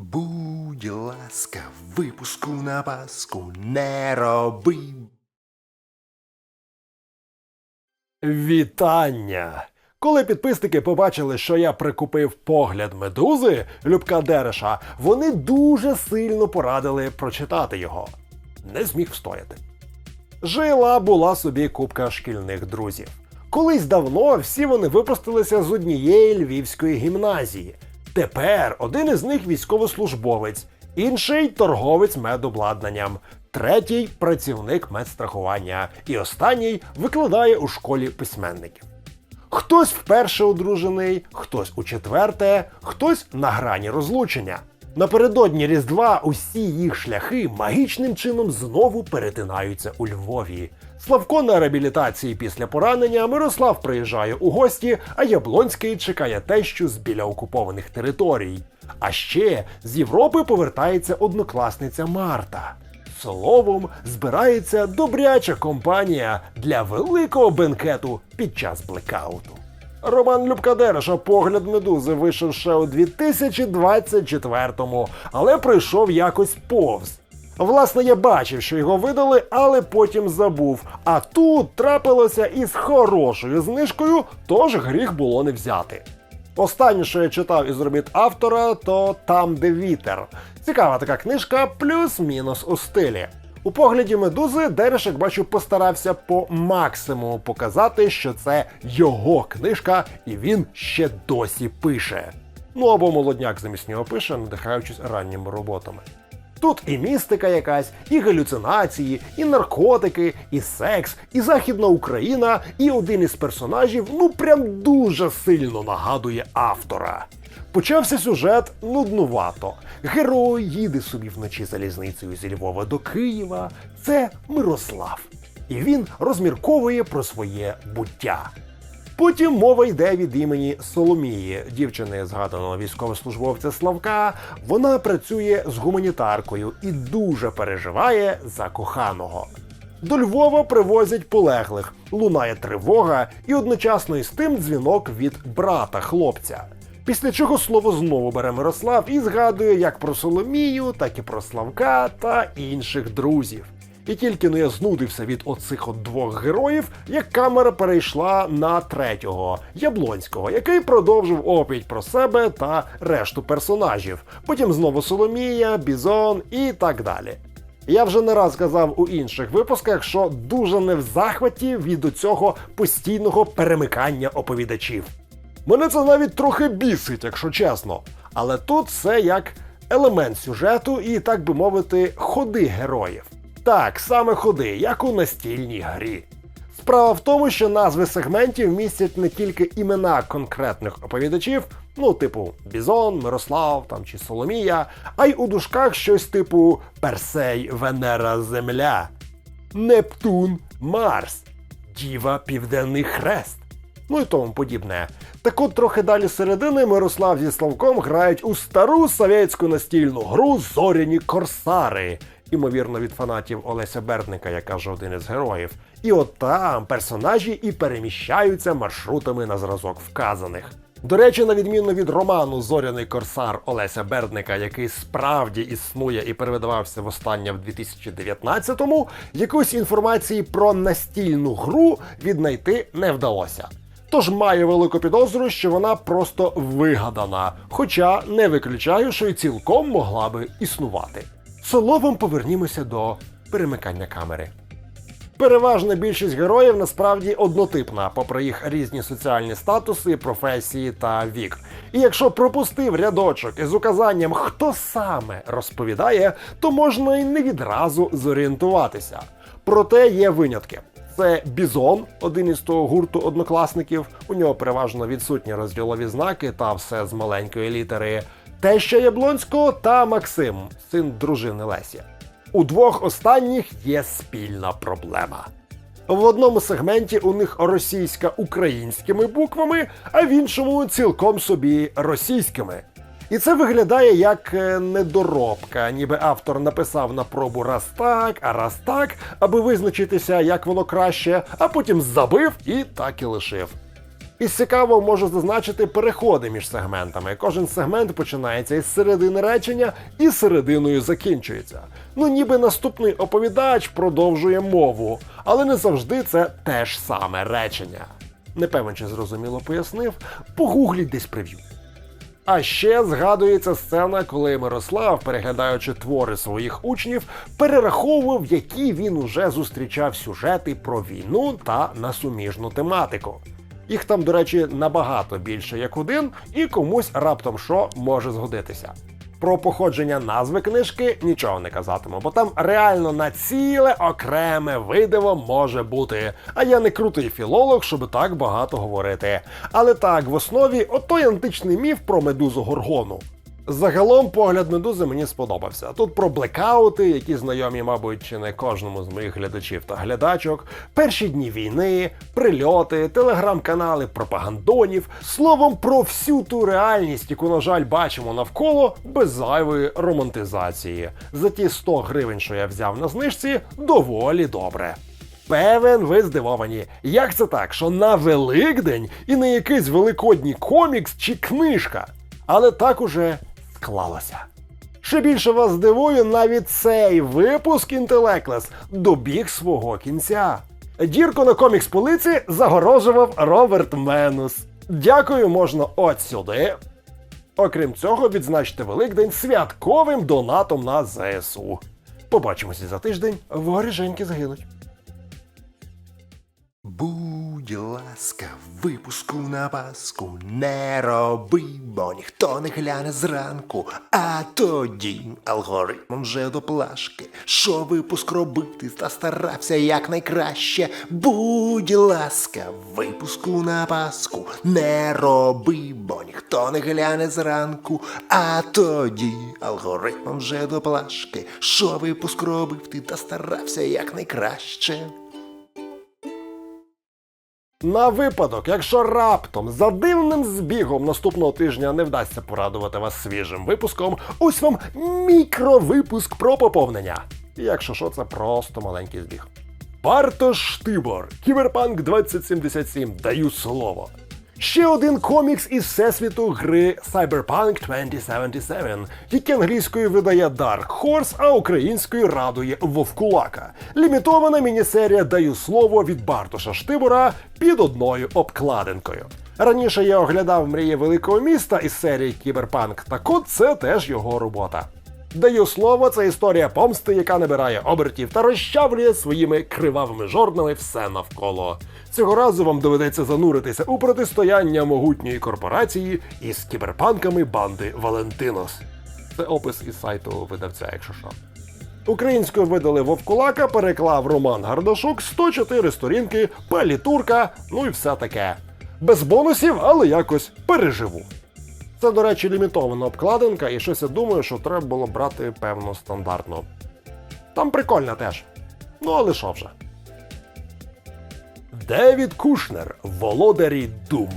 Будь ласка, випуску на паску не роби. Вітання! Коли підписники побачили, що я прикупив погляд медузи Любка Дереша, вони дуже сильно порадили прочитати його. Не зміг встояти. Жила була собі купка шкільних друзів. Колись давно всі вони випустилися з однієї львівської гімназії. Тепер один із них військовослужбовець, інший торговець медобладнанням, третій працівник медстрахування, і останній викладає у школі письменників. Хтось вперше одружений, хтось у четверте, хтось на грані розлучення. Напередодні Різдва усі їх шляхи магічним чином знову перетинаються у Львові. Славко на реабілітації після поранення, Мирослав приїжджає у гості, а Яблонський чекає тещу з біля окупованих територій. А ще з Європи повертається однокласниця Марта. Словом, збирається добряча компанія для великого бенкету під час блекауту. Роман Любка Дереша погляд медузи вийшов ще у 2024-му, але прийшов якось повз. Власне, я бачив, що його видали, але потім забув. А тут трапилося із хорошою знижкою, тож гріх було не взяти. Останнє, що я читав із робіт автора, то там, де вітер. Цікава така книжка, плюс-мінус у стилі. У погляді медузи Дерешек, бачу, постарався по максимуму показати, що це його книжка, і він ще досі пише. Ну або молодняк замість нього пише, надихаючись ранніми роботами. Тут і містика якась, і галюцинації, і наркотики, і секс, і Західна Україна, і один із персонажів ну прям дуже сильно нагадує автора. Почався сюжет нуднувато. Герой їде собі вночі залізницею зі Львова до Києва. Це Мирослав. І він розмірковує про своє буття. Потім мова йде від імені Соломії, дівчини згаданого військовослужбовця Славка. Вона працює з гуманітаркою і дуже переживає за коханого. До Львова привозять полеглих, лунає тривога, і одночасно із тим дзвінок від брата хлопця. Після чого слово знову бере Мирослав і згадує як про Соломію, так і про Славка та інших друзів. І тільки но я знудився від оцих от двох героїв, як камера перейшла на третього Яблонського, який продовжив оповідь про себе та решту персонажів. Потім знову Соломія, Бізон і так далі. Я вже не раз казав у інших випусках, що дуже не в захваті від цього постійного перемикання оповідачів. Мене це навіть трохи бісить, якщо чесно. Але тут все як елемент сюжету і, так би мовити, ходи героїв. Так, саме ходи, як у настільній грі. Справа в тому, що назви сегментів містять не тільки імена конкретних оповідачів, ну, типу Бізон, Мирослав там чи Соломія, а й у дужках щось типу Персей, Венера, Земля, Нептун, Марс, Діва, Південний Хрест. Ну і тому подібне. Так от трохи далі середини Мирослав зі Славком грають у стару совєтську настільну гру Зоряні Корсари, імовірно, від фанатів Олеся Бердника, як каже один із героїв. І от там персонажі і переміщаються маршрутами на зразок вказаних. До речі, на відміну від роману Зоряний корсар Олеся Бердника, який справді існує і перевидавався востаннє в 2019-му, якоїсь інформації про настільну гру віднайти не вдалося. Тож маю велику підозру, що вона просто вигадана, хоча не виключаю, що й цілком могла би існувати. Словом, повернімося до перемикання камери. Переважна більшість героїв насправді однотипна, попри їх різні соціальні статуси, професії та вік. І якщо пропустив рядочок із указанням, хто саме розповідає, то можна й не відразу зорієнтуватися. Проте є винятки. Це Бізон, один із того гурту однокласників. У нього переважно відсутні розділові знаки та все з маленької літери. Теща Яблонського та Максим, син дружини Лесі. У двох останніх є спільна проблема. В одному сегменті у них російська українськими буквами, а в іншому цілком собі російськими. І це виглядає як е, недоробка, ніби автор написав на пробу раз так, а раз так, аби визначитися, як воно краще, а потім забив і так і лишив. Із цікавого можу зазначити переходи між сегментами. Кожен сегмент починається із середини речення і серединою закінчується. Ну, ніби наступний оповідач продовжує мову, але не завжди це те ж саме речення. Не певен, чи зрозуміло пояснив, погугліть десь прев'ю. А ще згадується сцена, коли Мирослав, переглядаючи твори своїх учнів, перераховував, які він уже зустрічав сюжети про війну та на суміжну тематику. Їх там, до речі, набагато більше як один, і комусь раптом що може згодитися. Про походження назви книжки нічого не казатиму, бо там реально на ціле окреме видиво може бути. А я не крутий філолог, щоб так багато говорити. Але так, в основі отой античний міф про медузу Горгону. Загалом погляд медузи мені сподобався. Тут про блекаути, які знайомі, мабуть, чи не кожному з моїх глядачів та глядачок, перші дні війни, прильоти, телеграм-канали пропагандонів, словом про всю ту реальність, яку, на жаль, бачимо навколо без зайвої романтизації. За ті 100 гривень, що я взяв на знижці, доволі добре. Певен, ви здивовані. Як це так, що на Великдень і не якийсь великодній комікс чи книжка? Але так уже склалося. Ще більше вас здивує, навіть цей випуск Інтелеклес добіг свого кінця. Дірку на комікс полиці загорожував Роберт Менус. Дякую, можна от сюди. Окрім цього, відзначте Великдень святковим донатом на ЗСУ. Побачимося за тиждень, воріженьки загинуть. Будь ласка, випуску на паску не роби, бо ніхто не гляне зранку, а тоді алгоритмом вже до плашки. Що випуск робити, та старався якнайкраще. Будь ласка, випуску на паску не роби, бо ніхто не гляне зранку, а тоді алгоритмом вже до плашки. Що випуск робив, ти та старався якнайкраще. На випадок, якщо раптом за дивним збігом наступного тижня не вдасться порадувати вас свіжим випуском, ось вам мікровипуск про поповнення. Якщо що, це просто маленький збіг. Бартош Штибор, Кіберпанк 2077, даю слово. Ще один комікс із всесвіту гри Cyberpunk 2077, який англійською видає Dark Horse, а українською радує Вовкулака. Лімітована мінісерія даю слово від Бартоша Штибора під одною обкладинкою. Раніше я оглядав мрії великого міста із серії Кіберпанк, так от це теж його робота. Даю слово, це історія помсти, яка набирає обертів та розчавлює своїми кривавими жорнами все навколо. Цього разу вам доведеться зануритися у протистояння могутньої корпорації із кіберпанками банди Валентинос. Це опис із сайту видавця, якщо що. Українською видали Вовкулака, переклав Роман Гардашук, 104 сторінки, палітурка, ну і все таке. Без бонусів, але якось переживу. Це, до речі, лімітована обкладинка, і щось я думаю, що треба було брати певно стандартну. Там прикольно теж. Ну, але що вже. Девід Кушнер, володарі Дум.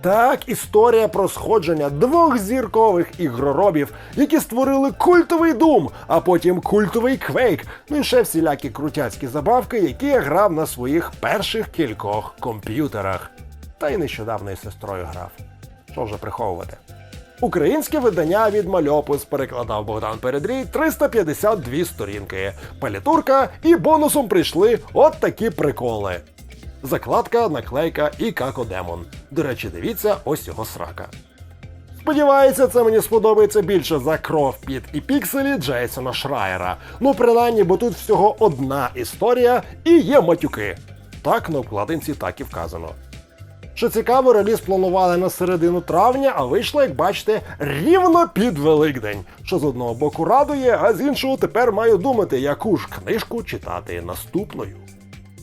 Так, історія про сходження двох зіркових ігроробів, які створили культовий Дум, а потім культовий Квейк, ну і ще всілякі крутяцькі забавки, які я грав на своїх перших кількох комп'ютерах. Та й нещодавно із сестрою грав. Що вже приховувати? Українське видання від Мальопус перекладав Богдан Передрій 352 сторінки. Палітурка і бонусом прийшли от такі приколи. Закладка, наклейка і какодемон. До речі, дивіться, ось його срака. Сподіваюся, це мені сподобається більше за кров під і пікселі Джейсона Шрайера. Ну, принаймні, бо тут всього одна історія і є матюки. Так на обкладинці так і вказано. Що цікаво, реліз планували на середину травня, а вийшло, як бачите, рівно під Великдень. Що з одного боку радує, а з іншого тепер маю думати, яку ж книжку читати наступною.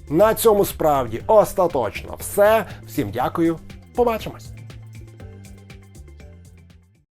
На цьому справді остаточно все. Всім дякую. Побачимось.